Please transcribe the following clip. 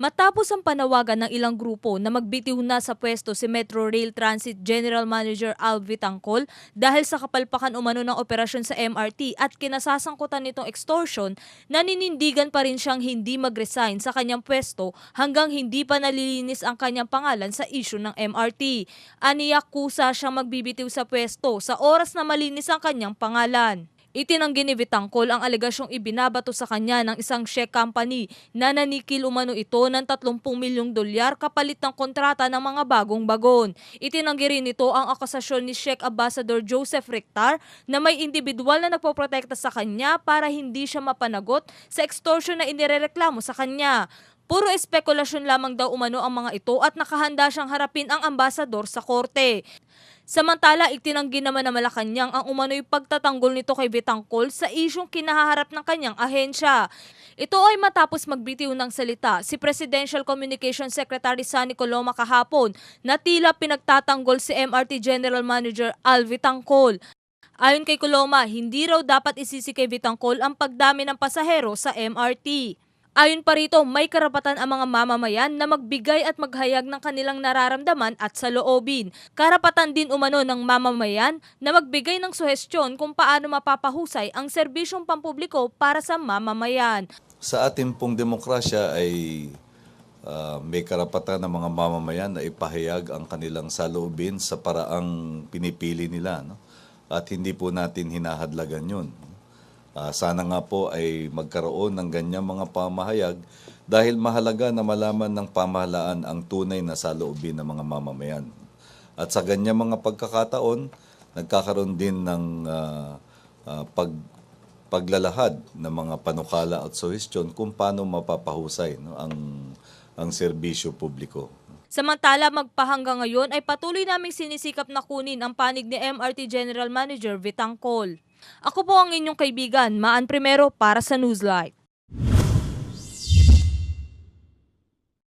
Matapos ang panawagan ng ilang grupo na magbitiw na sa pwesto si Metro Rail Transit General Manager Alvi Tangkol dahil sa kapalpakan umano ng operasyon sa MRT at kinasasangkutan nitong extortion, naninindigan pa rin siyang hindi mag-resign sa kanyang pwesto hanggang hindi pa nalilinis ang kanyang pangalan sa issue ng MRT. Aniyak kusa siyang magbibitiw sa pwesto sa oras na malinis ang kanyang pangalan. Itinanggi ni Vitangkol ang alegasyong ibinabato sa kanya ng isang Czech company na nanikil umano ito ng 30 milyong dolyar kapalit ng kontrata ng mga bagong bagon. Itinanggi rin ito ang akasasyon ni Czech Ambassador Joseph Rectar na may individual na nagpoprotekta sa kanya para hindi siya mapanagot sa extortion na inirereklamo sa kanya. Puro espekulasyon lamang daw umano ang mga ito at nakahanda siyang harapin ang ambasador sa korte. Samantala, itinanggi naman na Malacanang ang umano'y pagtatanggol nito kay Betangkol sa isyong kinaharap ng kanyang ahensya. Ito ay matapos magbitiw ng salita si Presidential Communication Secretary Sunny Coloma kahapon na tila pinagtatanggol si MRT General Manager Alvi Tangkol. Ayon kay Coloma, hindi raw dapat isisi kay Vitangkol ang pagdami ng pasahero sa MRT. Ayon pa rito, may karapatan ang mga mamamayan na magbigay at maghayag ng kanilang nararamdaman at saloobin. Karapatan din umano ng mamamayan na magbigay ng suhestyon kung paano mapapahusay ang serbisyong pampubliko para sa mamamayan. Sa ating pong demokrasya ay ah, may karapatan ng mga mamamayan na ipahayag ang kanilang saloobin sa paraang pinipili nila. No? At hindi po natin hinahadlagan yun. Ah, sana nga po ay magkaroon ng ganyang mga pamahayag dahil mahalaga na malaman ng pamahalaan ang tunay na saloobin ng mga mamamayan. At sa ganyang mga pagkakataon, nagkakaroon din ng ah, ah, pag paglalahad ng mga panukala at suhestyon kung paano mapapahusay no, ang ang serbisyo publiko. Samantala, magpahanggang ngayon ay patuloy naming sinisikap na kunin ang panig ni MRT General Manager Vitangkol. Ako po ang inyong kaibigan, Maan Primero para sa Newslight.